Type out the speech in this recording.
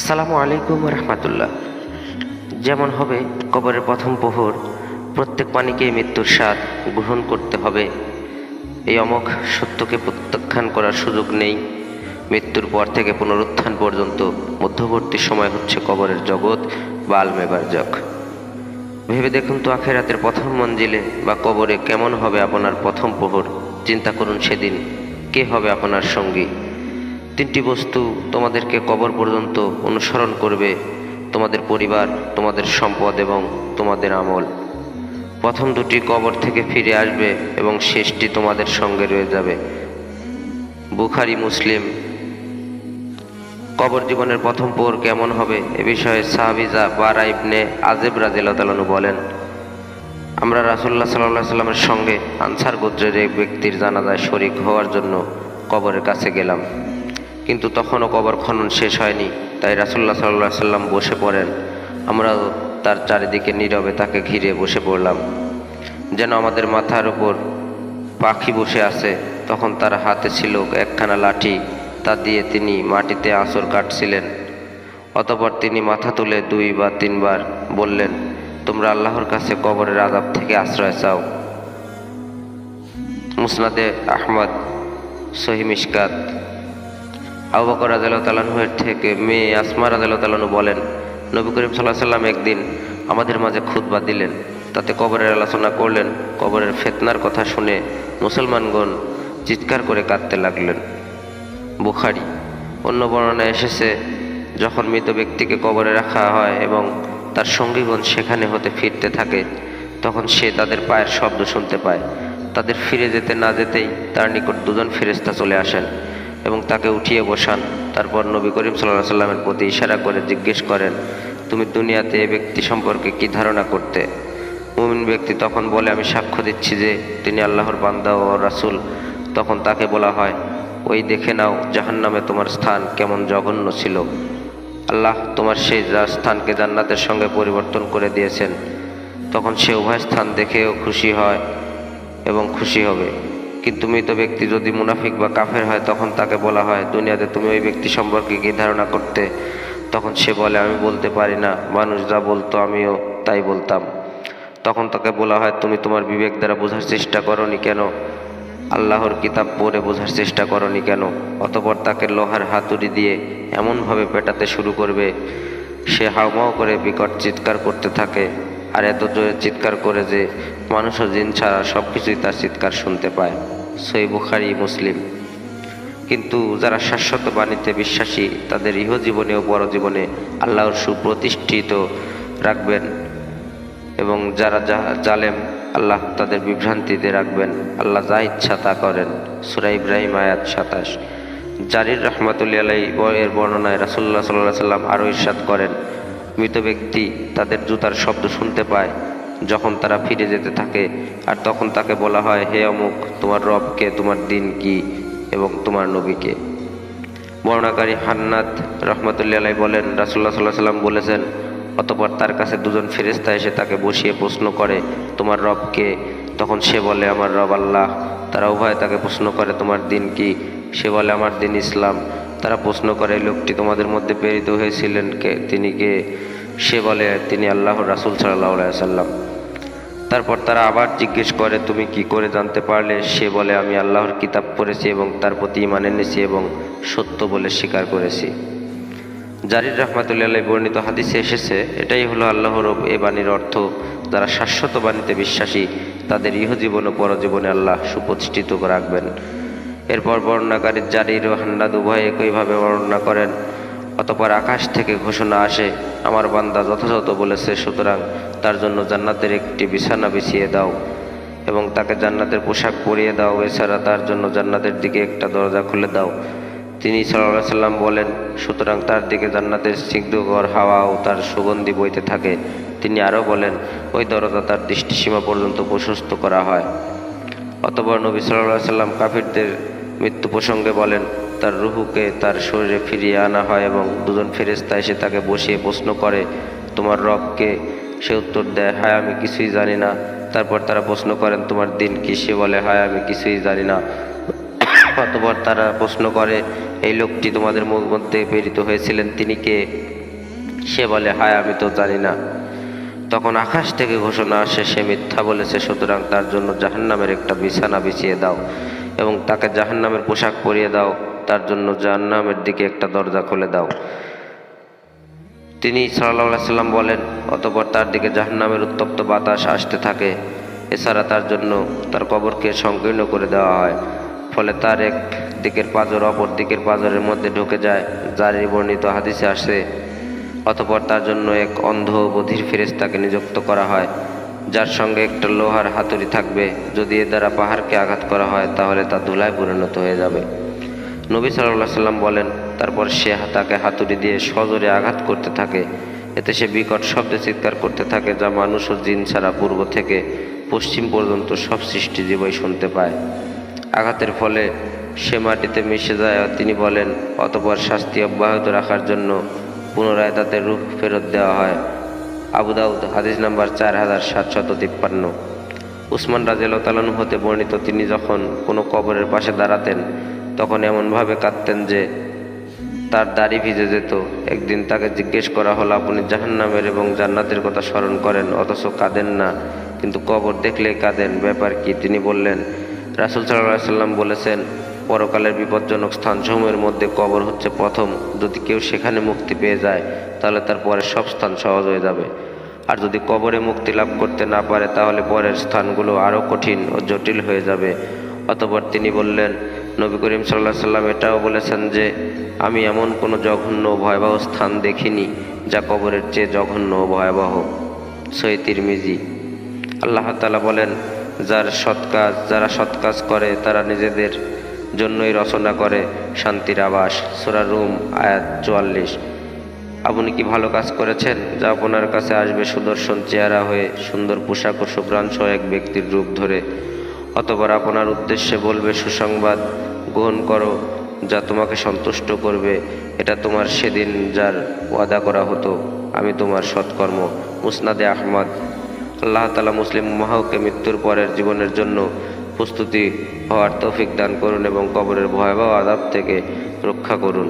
আসসালামু আলাইকুম রহমতুল্লাহ। যেমন হবে কবরের প্রথম প্রহর প্রত্যেক পানিকে মৃত্যুর স্বাদ গ্রহণ করতে হবে। এই অমোঘ সত্যকে প্রত্যাখ্যান করার সুযোগ নেই। মৃত্যুর পর থেকে পুনরুত্থান পর্যন্ত মধ্যবর্তী সময় হচ্ছে কবরের জগৎ বা আলমেবার জগ ভেবে দেখুন তো আখেরাতের প্রথম মঞ্জিলে বা কবরে কেমন হবে আপনার প্রথম প্রহর চিন্তা করুন সেদিন কে হবে আপনার সঙ্গী। তিনটি বস্তু তোমাদেরকে কবর পর্যন্ত অনুসরণ করবে, তোমাদের পরিবার, তোমাদের সম্পদ এবং তোমাদের আমল। প্রথম দুটি কবর থেকে ফিরে আসবে এবং শেষটি তোমাদের সঙ্গে রয়ে যাবে। বুখারি, মুসলিম। কবর জীবনের প্রথম পোর কেমন হবে এ বিষয়ে সাহাবিজা বারা ইবনে আজেব রাজিল্লাহতালু বলেন, আমরা রাসুল্লাহ সাল্লাহ সাল্লামের সঙ্গে আনসার গোত্রের এক ব্যক্তির জানাজায় শরিক হওয়ার জন্য কবরের কাছে গেলাম। কিন্তু তখনও কবর খনন শেষ হয়নি, তাই রাসুল্লাহ সাল্লাহ সাল্লাম বসে পড়েন। আমরা তার চারিদিকে নীরবে তাকে ঘিরে বসে পড়লাম। যেন আমাদের মাথার উপর পাখি বসে আছে, তখন তার হাতে ছিল একখানা লাঠি, তা দিয়ে তিনি মাটিতে আঁচড় কাটছিলেন। অতপর তিনি মাথা তুলে দুই বা তিনবার বললেন, তোমরা আল্লাহর কাছে কবরের আজাব থেকে আশ্রয় চাও। মুসনাদে আহমদ, সহি মিশকাত আবু বকর রাজাল্লাহ তালাহুয়ের থেকে মেয়ে আসমা রাজাল্লাহ তালাহু বলেন, নবী করিম সাল্লাহ সাল্লাম একদিন আমাদের মাঝে খুতবা দিলেন। তাতে কবরের আলোচনা করলেন, কবরের ফেতনার কথা শুনে মুসলমানগণ চিৎকার করে কাঁদতে লাগলেন। বুখারি অন্য বর্ণনায় এসেছে, যখন মৃত ব্যক্তিকে কবরে রাখা হয় এবং তার সঙ্গীগণ সেখানে হতে ফিরতে থাকে, তখন সে তাদের পায়ের শব্দ শুনতে পায়। তাদের ফিরে যেতে না যেতেই তার নিকট দুজন ফেরেস্তা চলে আসেন। এবং তাকে উঠিয়ে বসান। তারপর নবী করিম সাল্লাহ সাল্লামের প্রতি ইশারা করে জিজ্ঞেস করেন, তুমি দুনিয়াতে এ ব্যক্তি সম্পর্কে কি ধারণা করতে? মুমিন ব্যক্তি তখন বলে, আমি সাক্ষ্য দিচ্ছি যে তিনি আল্লাহর বান্দা ও রাসূল। তখন তাকে বলা হয়, ওই দেখে নাও জাহান্নামে তোমার স্থান কেমন জঘন্য ছিল। আল্লাহ তোমার সেই স্থানকে জান্নাতের সঙ্গে পরিবর্তন করে দিয়েছেন। তখন সে উভয় স্থান দেখেও খুশি হয় এবং খুশি হবে। কিন্তু মৃত ব্যক্তি যদি মুনাফিক বা কাফের হয়, তখন তাকে বলা হয়, দুনিয়াতে তুমি ওই ব্যক্তি সম্পর্কে কী ধারণা করতে? তখন সে বলে, আমি বলতে পারি না, মানুষ যা বলতো আমিও তাই বলতাম। তখন তাকে বলা হয়, তুমি তোমার বিবেক দ্বারা বোঝার চেষ্টা করনি কেন? আল্লাহর কিতাব পড়ে বোঝার চেষ্টা করনি কেন? অতপর তাকে লোহার হাতুড়ি দিয়ে এমনভাবে পেটাতে শুরু করবে, সে হাউমাউ করে বিকট চিৎকার করতে থাকে। আর এত জোরে চিৎকার করে যে মানুষ ও জিন ছাড়া সব কিছুই তার চিৎকার শুনতে পায়। সই বুখারি, মুসলিম। কিন্তু যারা শাশ্বত বাণীতে বিশ্বাসী, তাদের ইহজীবনে ও পরজীবনে আল্লাহর সুপ্রতিষ্ঠিত রাখবেন এবং যারা জালেম, আল্লাহ তাদের বিভ্রান্তিতে রাখবেন। আল্লাহ যা ইচ্ছা তা করেন। সুরা ইব্রাহিম আয়াত সাতাশ। জারির রহমাতুল্লাহ আলাই এর বর্ণনায় রাসুল্লাহ সাল্লাহ সাল্লাম আরও ইরশাদ করেন মৃত ব্যক্তি তাদের জুতার শব্দ শুনতে পায়, যখন তারা ফিরে যেতে থাকে, আর তখন তাকে বলা হয়, হে অমুক, তোমার রবকে তোমার দিন কি এবং তোমার নবীকে বর্ণাকারী হান্নাত রহমতুল্লাহ বলেন রাসুল্লাহ সাল্লাহ সাল্লাম বলেছেন, অতপর তার কাছে দুজন ফেরেস্তা এসে তাকে বসিয়ে প্রশ্ন করে, তোমার রবকে তখন সে বলে, আমার রব আল্লাহ। তারা উভয় তাকে প্রশ্ন করে, তোমার দিন কি? সে বলে, আমার দিন ইসলাম। তারা প্রশ্ন করে, লোকটি তোমাদের মধ্যে প্রেরিত হয়েছিলেন কে? তিনি কে? সে বলে, তিনি আল্লাহর রাসুল সাল্লাহ সাল্লাম তারপর তারা আবার জিজ্ঞেস করে, তুমি কি করে জানতে পারলে? সে বলে, আমি আল্লাহর কিতাব পড়েছি এবং তার প্রতি ইমান এনেছি এবং সত্য বলে স্বীকার করেছি। জারির রহমাতুল্লাহ বর্ণিত হাদিসে এসেছে, এটাই হলো আল্লাহর এ বাণীর অর্থ। যারা শাশ্বত বাণীতে বিশ্বাসী, তাদের ইহজীবন ও পরজীবনে আল্লাহ সুপ্রতিষ্ঠিত রাখবেন। এরপর বর্ণনাকারী জারির ও হান্নাদ উভয় একইভাবে বর্ণনা করেন। অতপর আকাশ থেকে ঘোষণা আসে, আমার বান্দা যথাযথ বলেছে, সুতরাং তার জন্য জান্নাতের একটি বিছানা বিছিয়ে দাও এবং তাকে জান্নাতের পোশাক পরিয়ে দাও। এছাড়া তার জন্য জান্নাতের দিকে একটা দরজা খুলে দাও। তিনি সাল্লাহ সাল্লাম বলেন, সুতরাং তার দিকে জান্নাতের স্নিগ্ধকর হাওয়া ও তার সুগন্ধি বইতে থাকে। তিনি আরও বলেন, ওই দরজা তার দৃষ্টিসীমা পর্যন্ত প্রশস্ত করা হয়। অতপর নবী সাল্লাহ সাল্লাম কাফিরদের মৃত্যু প্রসঙ্গে বলেন, তার রুহুকে তার শরীরে ফিরিয়ে আনা হয় এবং দুজন ফেরেস্তা এসে তাকে বসিয়ে প্রশ্ন করে, তোমার রবকে সে উত্তর দেয়, হায়, আমি কিছুই জানি না। তারপর তারা প্রশ্ন করেন, তোমার দিন কি? সে বলে, হায়, আমি কিছুই জানি না। অতপর তারা প্রশ্ন করে, এই লোকটি তোমাদের মুখ মধ্যে প্রেরিত হয়েছিলেন, তিনি কে? সে বলে, হায়, আমি তো জানি না। তখন আকাশ থেকে ঘোষণা আসে, সে মিথ্যা বলেছে, সুতরাং তার জন্য জাহান্নামের একটা বিছানা বিছিয়ে দাও। এবং তাকে জাহান্নামের পোশাক পরিয়ে দাও, তার জন্য জাহান্নামের দিকে একটা দরজা খুলে দাও। তিনি সাল্লাহ সাল্লাম বলেন, অতপর তার দিকে জাহান্নামের উত্তপ্ত বাতাস আসতে থাকে। এছাড়া তার জন্য তার কবরকে সংকীর্ণ করে দেওয়া হয়। ফলে তার এক দিকের পাজর অপর দিকের পাজরের মধ্যে ঢুকে যায়, যার বর্ণিত হাদিসে আসে, অতপর তার জন্য এক অন্ধ বধির ফেরেস্তাকে নিযুক্ত করা হয়। যার সঙ্গে একটা লোহার হাতুড়ি থাকবে, যদি এ দ্বারা পাহাড়কে আঘাত করা হয়, তাহলে তা ধুলায় পরিণত হয়ে যাবে। নবী সাল্লাহ সাল্লাম বলেন, তারপর সে তাকে হাতুড়ি দিয়ে সজোরে আঘাত করতে থাকে। এতে সে বিকট শব্দে চিৎকার করতে থাকে, যা মানুষ ও জিন ছাড়া পূর্ব থেকে পশ্চিম পর্যন্ত সব সৃষ্টিজীবই শুনতে পায়। আঘাতের ফলে সে মাটিতে মিশে যায় তিনি বলেন, অতপর শাস্তি অব্যাহত রাখার জন্য পুনরায় তাতে রূপ ফেরত দেওয়া হয়। আবু দাউদ, হাদিস নাম্বার চার হাজার সাতশত তিপ্পান্ন। উসমান রাজেল তালানু হতে বর্ণিত, তিনি যখন কোনো কবরের পাশে দাঁড়াতেন, তখন এমনভাবে কাঁদতেন যে তার দাড়ি ভিজে যেত। একদিন তাকে জিজ্ঞেস করা হলো, আপনি জাহান্নামের এবং জান্নাতের কথা স্মরণ করেন, অথচ কাঁদেন না। কিন্তু কবর দেখলেই কাঁদেন, ব্যাপার কি? তিনি বললেন, রাসুল সাল্লাহ সাল্লাম বলেছেন পরকালের বিপজ্জনক স্থানসমূহের মধ্যে কবর হচ্ছে প্রথম। যদি কেউ সেখানে মুক্তি পেয়ে যায়, তাহলে তার পরের সব স্থান সহজ হয়ে যাবে। আর যদি কবরে মুক্তি লাভ করতে না পারে, তাহলে পরের স্থানগুলো আরও কঠিন ও জটিল হয়ে যাবে। অতপর তিনি বললেন, নবী করিম সাল্লাহ সাল্লাম এটাও বলেছেন যে, আমি এমন কোনো জঘন্য ভয়াবহ স্থান দেখিনি যা কবরের চেয়ে জঘন্য ভয়াবহ। সই মিজি আল্লাহ তালা বলেন, যার সৎ কাজ, যারা সৎ কাজ করে, তারা নিজেদের জন্যই রচনা করে শান্তির আবাস। সোরা রুম, আয়াত চুয়াল্লিশ। আপনি কি ভালো কাজ করেছেন? যা আপনার কাছে আসবে সুদর্শন চেহারা হয়ে সুন্দর পোশাক ও সহ এক ব্যক্তির রূপ ধরে। অতপর আপনার উদ্দেশ্যে বলবে, সুসংবাদ গ্রহণ করো, যা তোমাকে সন্তুষ্ট করবে। এটা তোমার সেদিন যার ওয়াদা করা হতো। আমি তোমার সৎকর্ম। মুসনাদে আহমদ। আল্লাহ তালা মুসলিম মহাউকে মৃত্যুর পরের জীবনের জন্য প্রস্তুতি হওয়ার তৌফিক দান করুন এবং কবরের ভয়াবহ আদাব থেকে রক্ষা করুন।